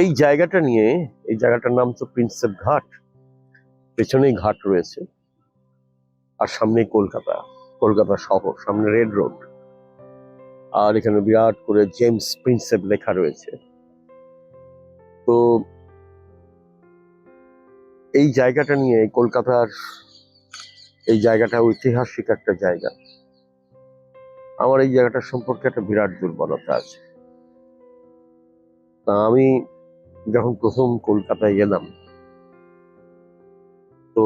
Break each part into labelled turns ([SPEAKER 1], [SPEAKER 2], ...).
[SPEAKER 1] এই জায়গাটা নিয়ে, এই জায়গাটার নাম তো প্রিন্সেপ ঘাট। পেছনেই ঘাট রয়েছে আর সামনেই কলকাতা কলকাতা শহর, সামনে রেড রোড। আর এখানে বিরাট করে জেমস প্রিন্সেপ লেখা রয়েছে। তো এই জায়গাটা নিয়ে কলকাতার, এই জায়গাটা ঐতিহাসিক একটা জায়গা। আমার এই জায়গাটার সম্পর্কে একটা বিরাট দুর্বলতা আছে। তা আমি যখন প্রথম কলকাতায় এলাম তো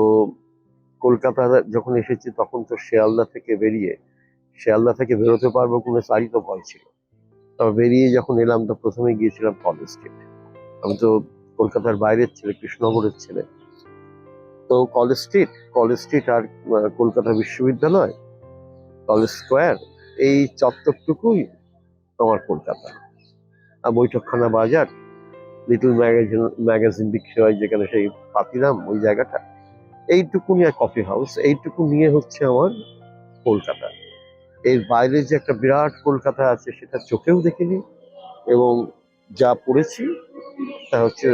[SPEAKER 1] কলকাতা যখন এসেছি তখন তো শিয়ালদা থেকে বেরিয়ে, শিয়ালদা থেকে বেরোতে পারব কোনো সারি তো ভয় ছিল। তবে বেরিয়ে যখন এলাম তো প্রথমে গিয়েছিলাম কলেজ স্ট্রিট আমি তো কলকাতার বাইরের ছেলে, কৃষ্ণনগরের ছেলে। তো কলেজ স্ট্রিট কলেজ স্ট্রিট আর কলকাতা বিশ্ববিদ্যালয়, কলেজ স্কোয়ার, এই চত্বরটুকুই তোমার কলকাতা। আর বৈঠকখানা বাজার লিটল ম্যাগাজিন ম্যাগাজিন বিক্রি হয় যেখানে সেই পাতিরাম ওই জায়গাটা। এইটুকুনি আর কফি হাউস এইটুকু নিয়ে হচ্ছে আমার কলকাতা। এর বাইরে যে একটা বিরাট কলকাতা আছে সেটা চোখেও দেখিনি এবং যা পড়েছি তা হচ্ছে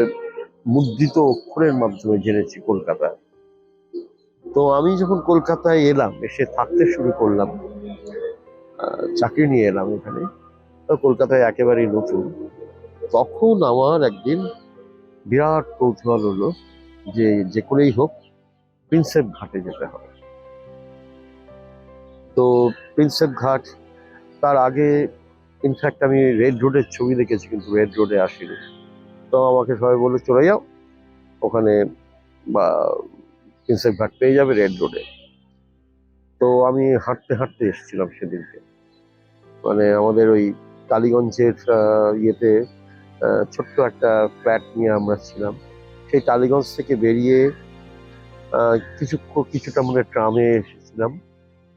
[SPEAKER 1] মুদ্রিত অক্ষরের মাধ্যমে জেনেছি কলকাতা। তো আমি যখন কলকাতায় এলাম, এসে থাকতে শুরু করলাম চাকরি নিয়ে এলাম এখানে। তো কলকাতায় একেবারেই নতুন। তখন আমার একদিন বিরাট কৌতূহল হলো যে যে করেই হোক প্রিন্সেপ ঘাটে যেতে হবে। তো প্রিন্সেপ ঘাট, তার আগে ইনফ্যাক্ট আমি রেড রোডের ছবি দেখেছি কিন্তু রেড রোডে আসিনি। তো আমাকে সবাই বলল, চলে যাও। ওখানে বা প্রিন্সেপ ঘাট পেয়ে যাবে রেড রোডে তো আমি হাঁটতে হাঁটতে এসেছিলাম সেদিনকে। মানে আমাদের ওই টালিগঞ্জের ইয়েতে ছোট্ট একটা ফ্ল্যাট নিয়ে আমরা ছিলাম। সেই টালিগঞ্জ থেকে বেরিয়ে কিছু, কিছুটা মানে ট্রামে এসেছিলাম।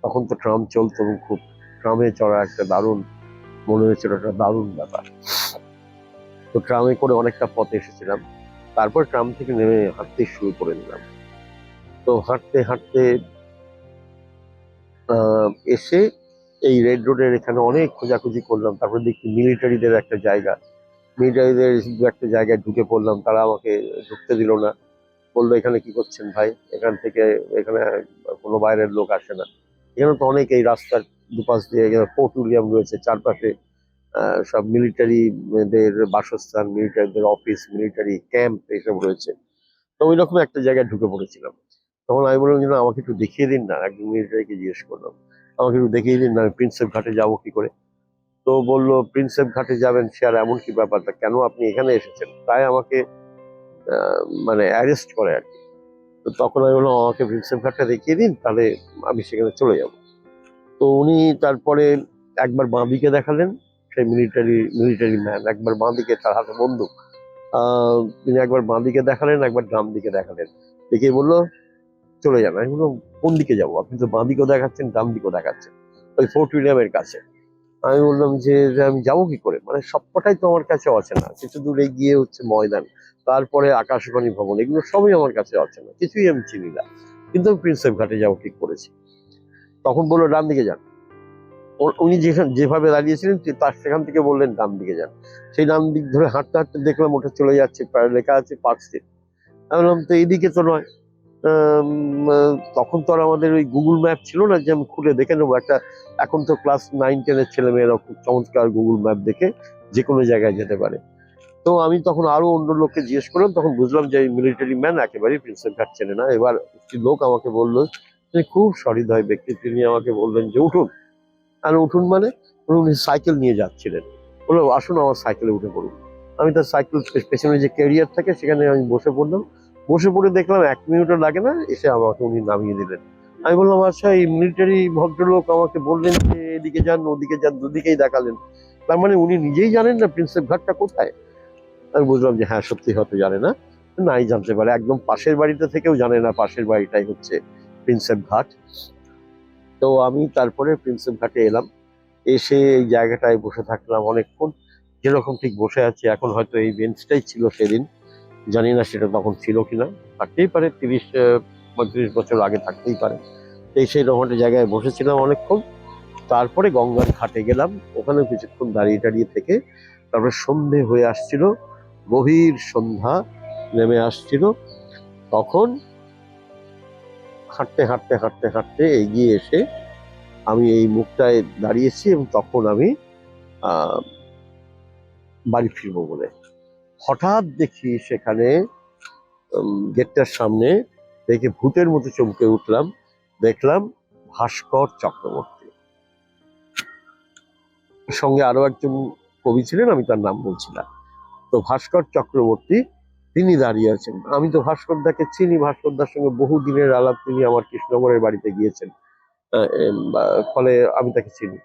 [SPEAKER 1] তখন তো ট্রাম চলতো এবং খুব ট্রামে চড়া একটা দারুণ, মনে হয়েছিল একটা দারুণ ব্যাপার। তো ট্রামে করে অনেকটা পথে এসেছিলাম। তারপর ট্রাম থেকে নেমে হাঁটতে শুরু করে নিলাম তো হাঁটতে হাঁটতে এসে এই রেড রোডের এখানে অনেক খোঁজাখুঁজি করলাম। তারপর দেখি মিলিটারিদের একটা জায়গা। মিলিটারিদের দু একটা জায়গায় ঢুকে পড়লাম, তারা আমাকে ঢুকতে দিল না। বলল, এখানে কি করছেন ভাই? এখান থেকে, এখানে কোনো বাইরের লোক আসে না। এখানে তো অনেক এই রাস্তার দুপাশ দিয়ে ফোর্ট উইলিয়াম রয়েছে, চারপাশে সব মিলিটারিদের বাসস্থান মিলিটারিদের অফিস মিলিটারি ক্যাম্প এইসব রয়েছে। তো ওই রকম একটা জায়গায় ঢুকে পড়েছিলাম। তখন আমি বললাম যেন আমাকে একটু দেখিয়ে দিন না। একজন মিলিটারিকে জিজ্ঞেস করলাম, আমাকে একটু দেখিয়ে দিন না, আমি প্রিন্সেপ ঘাটে যাব কি করে? তো বলল প্রিন্সেপ ঘাটে যাবেন সে আর এমন কি ব্যাপারটা কেন আপনি এখানে এসেছেন? তাই আমাকে মানে অ্যারেস্ট করে আর কি। তো তখন আমি বললাম, আমাকে প্রিন্সেপ ঘাটটা দেখিয়ে দিন, তাহলে আমি সেখানে চলে যাব। তো উনি তারপরে একবার বাঁদিকে দেখালেন, সেই মিলিটারি মিলিটারি ম্যান একবার বাঁ দিকে তার হাতে বন্দুক। তিনি একবার বাঁ দিকে দেখালেন, একবার ডান দিকে দেখালেন। দেখে বলল, চলে যান। আমি বললাম, কোন দিকে যাব? আপনি তো বাঁ দিকেও দেখাচ্ছেন, ডান দিকেও দেখাচ্ছেন। ওই ফোর্ট উইলিয়ামের কাছে। আমি বললাম যে আমি যাব কি করে? মানে সবকটাই তো আমার কাছে অচেনা কিছু দূরে গিয়ে হচ্ছে ময়দান, তারপরে আকাশবাণী ভবন, এগুলো সবই আমার কাছে অচেনা কিছুই আমি চিনি না। কিন্তু আমি প্রিন্সেপ ঘাটে যাব ঠিক করেছি? তখন বলল, ডান দিকে যান। উনি যেখান, যেভাবে দাঁড়িয়েছিলেন তার সেখান থেকে বললেন, ডান দিকে যান। সেই ডান দিক ধরে হাঁটতে হাঁটতে দেখলাম ওটা চলে যাচ্ছে লেখা আছে পার্ক স্ট্রিট আমি বললাম, তো এইদিকে তো নয়। তখন তো আর আমাদের ওই গুগল ম্যাপ ছিল না যে আমি খুলে দেখে নেব। একটা এখন তো ক্লাস নাইন টেনের ছেলেমেয়েরা খুব চমৎকার গুগল ম্যাপ দেখে যে কোনো জায়গায় যেতে পারে। তো আমি তখন আরও অন্য লোককে জিজ্ঞেস করলাম, তখন বুঝলাম যে মিলিটারি ম্যান একেবারেই প্রিন্সেপ ঘাট চেনে না। এবার একটি লোক আমাকে বলল যে খুব সহৃদয় ব্যক্তি। তিনি আমাকে বললেন যে, উঠুন। আর উঠুন মানে উনি সাইকেল নিয়ে যাচ্ছিলেন। বলল, আসুন আমার সাইকেলে উঠে পড়ুন। আমি তার সাইকেল পেছনে যে ক্যারিয়ার থাকে সেখানে আমি বসে পড়লাম। বসে পড়ে দেখলাম এক মিনিটও লাগে না, এসে আমাকে উনি নামিয়ে দিলেন। আমি বললাম আচ্ছা এই মিলিটারি ভদ্রলোক আমাকে বললেন যে এদিকে যান, ওদিকে যান, দুদিকেই দেখালেন। তার মানে উনি নিজেই জানেন না প্রিন্সেপ ঘাটটা কোথায়? আমি বুঝলাম যে হ্যাঁ সত্যি হয়তো জানে না। নাই জানতে পারে, একদম পাশের বাড়িতে থেকেও জানে না, পাশের বাড়িটাই হচ্ছে প্রিন্সেপ ঘাট। তো আমি তারপরে প্রিন্সেপ ঘাটে এলাম, এসে এই জায়গাটায় বসে থাকলাম অনেকক্ষণ। যেরকম ঠিক বসে আছি, এখন হয়তো এই বেঞ্চটাই ছিল সেদিন। জানি না সেটা তখন ছিল কিনা। থাকতেই পারে, তিরিশ পঁয়ত্রিশ বছর আগে থাকতেই পারে। এই সেই রকম জায়গায় বসেছিলাম অনেকক্ষণ। তারপরে গঙ্গার ঘাটে গেলাম। ওখানে কিছুক্ষণ দাঁড়িয়ে দাঁড়িয়ে থেকে তারপরে সন্ধে হয়ে আসছিল। গভীর সন্ধ্যা নেমে আসছিল। তখন হাঁটতে হাঁটতে হাঁটতে হাঁটতে এগিয়ে এসে আমি এই মুখটায় দাঁড়িয়েছি এবং তখন আমি বাড়ি ফিরবো বলে হঠাৎ দেখি সেখানে গেটটার সামনে দেখে ভূতের মতো চমকে উঠলাম, দেখলাম ভাস্কর চক্রবর্তী। সঙ্গে আরও একজন কবি ছিলেন, আমি তার নাম বলছিলাম। তো ভাস্কর চক্রবর্তী, তিনি দাঁড়িয়ে আছেন। আমি তো ভাস্করদাকে চিনি, ভাস্করদার সঙ্গে বহু দিনের আলাপ তিনি আমার কৃষ্ণনগরের বাড়িতে গিয়েছেন। ফলে আমি তাকে চিনি।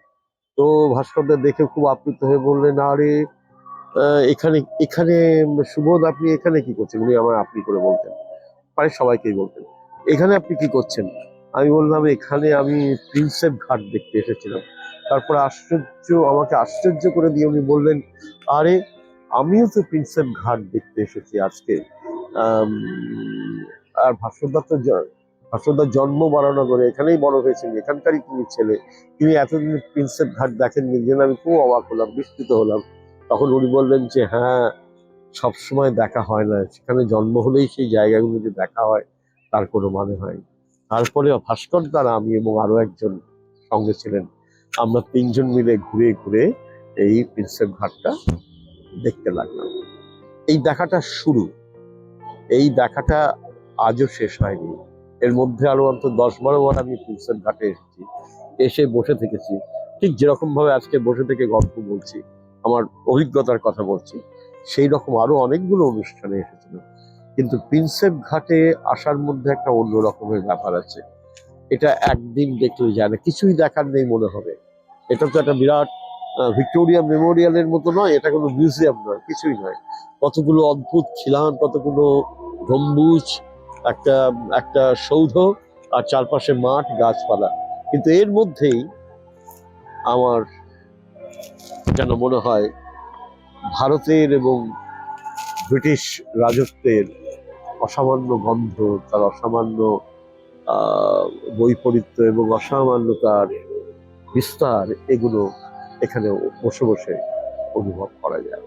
[SPEAKER 1] তো ভাস্করদা দেখে খুব আপ্লুত হয়ে বললেন, আরে এখানে এখানে সুবোধ, আপনি এখানে কি করছেন? উনি আমার আপনি করে বলতেন। প্রায় সবাইকেই বলতেন। এখানে আপনি কি করছেন? আমি বললাম, এখানে আমি প্রিন্সেপ ঘাট দেখতে এসেছিলাম। তারপর আশ্চর্য, আমাকে আশ্চর্য করে দিয়ে উনি বললেন, আরে, আমিও তো প্রিন্সেপ ঘাট দেখতে এসেছি আজকে। আর ভাস্করদার তো ভাস্করদার জন্ম বরানগরে, এখানেই বড় হয়েছেন। এখানকারই তিনি ছেলে। তিনি এতদিন প্রিন্সেপ ঘাট দেখেননি জেনে আমি খুব অবাক হলাম, বিস্মিত হলাম। তখন উনি বললেন যে হ্যাঁ সব সময় দেখা হয় না। সেখানে জন্ম হলেই সেই জায়গাগুলো যে দেখা হয়, তার কোনো মানে হয় তারপরে ভাস্কর দ্বারা আমি এবং আরও একজন সঙ্গে ছিলেন, আমরা তিনজন মিলে ঘুরে ঘুরে এই প্রিন্সেপ ঘাটটা দেখতে লাগলাম। এই দেখাটা শুরু। এই দেখাটা আজও শেষ হয়নি। এর মধ্যে আরও অন্তত দশ বারো বার আমি প্রিন্সেপ ঘাটে এসেছি। এসে বসে থেকেছি। ঠিক যেরকম ভাবে আজকে বসে থেকে গল্প বলছি আমার অভিজ্ঞতার কথা বলছি, সেই রকম আরও অনেকগুলো অনুষ্ঠানে এসেছিল। কিন্তু প্রিন্সেপ ঘাটে আসার মধ্যে একটা অন্য রকমের ব্যাপার আছে। এটা একদিন দেখলে যায় না, কিছুই দেখার নেই মনে হবে। এটা তো একটা বিরাট ভিক্টোরিয়া মেমোরিয়ালের মতো নয়, এটা কোনো মিউজিয়াম নয়, কিছুই নয়। কতগুলো অদ্ভুত খিলান, কতগুলো গম্বুজ, একটা একটা সৌধ আর চারপাশে মাঠ, গাছপালা। কিন্তু এর মধ্যেই আমার যেন মনে হয় ভারতের এবং ব্রিটিশ রাজত্বের অসামান্য গন্ধ, তার অসামান্য বৈপরীত্য এবং অসামান্য তার বিস্তার, এগুলো এখানে বসে বসে অনুভব করা যায়।